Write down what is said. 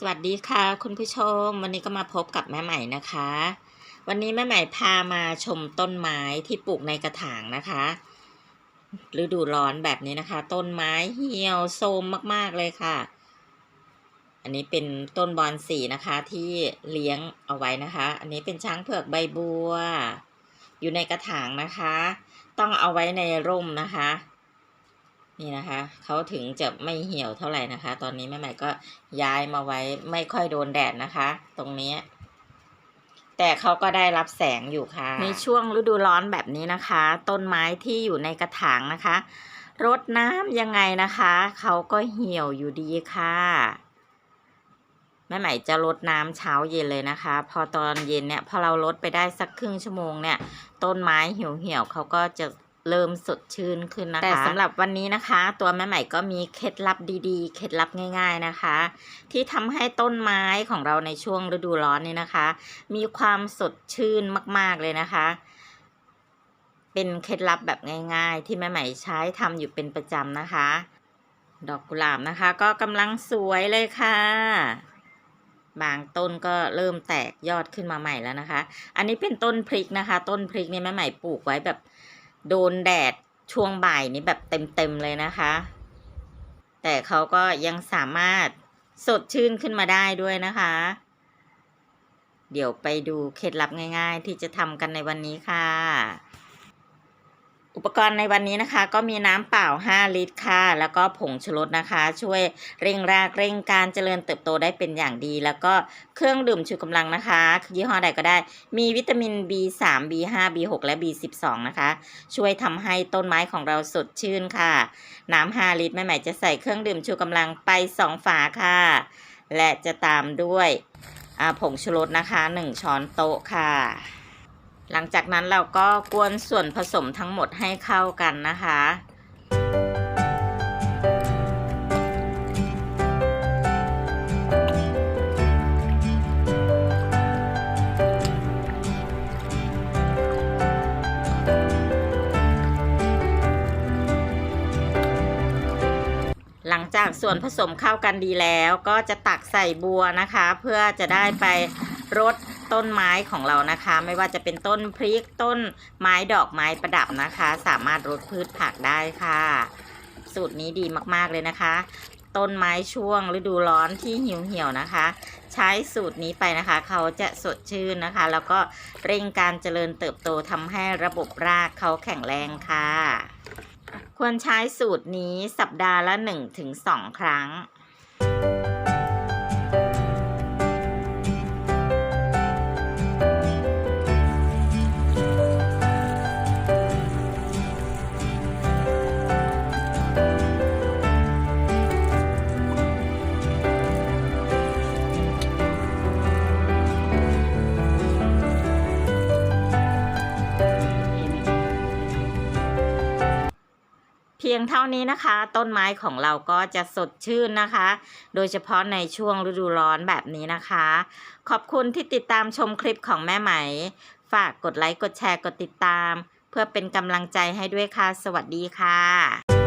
สวัสดีค่ะ คุณผู้ชม วันนี้ก็มาพบกับแม่ใหม่นะคะ วันนี้แม่ใหม่พามาชมต้นไม้ที่ปลูกในกระถางนะคะฤดูร้อนแบบนี้นะคะ ต้นไม้เหี่ยวโทรมมาก ๆเลยค่ะ อันนี้เป็นต้นบอนสีนะคะที่เลี้ยงเอาไว้นะคะ อันนี้เป็นช้างเผือกใบบัว อยู่ในกระถางนะคะ ต้องเอาไว้ในร่มนะคะ นี่นะคะเขาถึงจะไม่เหี่ยวเท่าไหร่นะคะ ตอนนี้แม่ใหม่ก็ย้ายมาไว้ไม่ค่อยโดนแดดนะคะ ตรงนี้ แต่เขาก็ได้รับแสงอยู่ค่ะ ในช่วงฤดูร้อนแบบนี้นะคะ ต้นไม้ที่อยู่ในกระถางนะคะรดน้ำยังไงนะคะเขาก็เหี่ยวอยู่ดีค่ะแม่ใหม่จะรดน้ำเช้าเย็นเลยนะคะ พอตอนเย็นเนี่ยพอเราลดไปได้สักครึ่งชั่วโมงเนี่ย ต้นไม้เหี่ยวเหี่ยวๆเขาก็จะ เริ่มสดชื่นขึ้นนะคะ แต่สำหรับวันนี้นะคะ ตัวแม่ใหม่ก็มีเคล็ดลับดีๆ เคล็ดลับง่าย ๆนะคะ ที่ทำให้ต้นไม้ของเราในช่วงฤดูร้อนนี่นะคะ มีความสดชื่นมากๆเลยนะคะ เป็นเคล็ดลับแบบง่าย ๆ ที่แม่ใหม่ใช้ทำอยู่เป็นประจำนะคะ ดอกกุหลาบนะคะ ก็กำลังสวยเลยค่ะบางต้นก็เริ่มแตกยอดขึ้นมาใหม่แล้วนะคะ อันนี้เป็นต้นพริกนะคะ ต้นพริกนี่แม่ใหม่ปลูกไว้แบบ โดนแดดช่วงบ่ายนี้แบบเต็มๆเลยนะคะ แต่เขาก็ยังสามารถสดชื่นขึ้นมาได้ด้วยนะคะ เดี๋ยวไปดูเคล็ดลับง่าย ๆ ที่จะทำกันในวันนี้ค่ะ อุปกรณ์ในวันนี้นะคะ ก็มีน้ำเปล่า 5 ลิตรค่ะ แล้วก็ผงชูรสนะคะ ช่วยเร่งรากเร่งการเจริญเติบโตได้เป็นอย่างดี แล้วก็เครื่องดื่มชูกำลังนะคะยี่ห้อใดก็ได้ มีวิตามิน B3 B5 B6 และ B12 นะคะ ช่วยทำให้ต้นไม้ของเราสดชื่นค่ะ น้ำ 5 ลิตรแม่ใหม่จะใส่เครื่องดื่มชูกำลังไป 2 ฝาค่ะ และจะตามด้วยผงชูรสนะคะ 1 ช้อนโต๊ะค่ะ หลังจากนั้นเราก็กวนส่วนผสมทั้งหมดให้เข้ากันนะคะ หลังจากส่วนผสมเข้ากันดีแล้วก็จะตักใส่บัวนะคะ เพื่อจะได้ไปรด ต้นไม้ของเรานะคะ ไม่ว่าจะเป็นต้นพริกต้นไม้ดอกไม้ประดับนะคะ สามารถรดพืชผักได้ค่ะ สูตรนี้ดีมากๆเลยนะคะ ต้นไม้ช่วงฤดูร้อนที่เหี่ยวนะคะ ใช้สูตรนี้ไปนะคะ เขาจะสดชื่นนะคะ แล้วก็เร่งการเจริญเติบโตทำให้ระบบรากเขาแข็งแรงค่ะ ควรใช้สูตรนี้สัปดาห์ละ 1-2 ครั้ง พียงเท่านี้นะคะ ต้นไม้ของเราก็จะสดชื่นนะคะ โดยเฉพาะในช่วงฤดูร้อนแบบนี้นะคะ ขอบคุณที่ติดตามชมคลิปของแม่ไหม ฝากกดไลค์กดแชร์กดติดตาม เพื่อเป็นกำลังใจให้ด้วยค่ะ สวัสดีค่ะ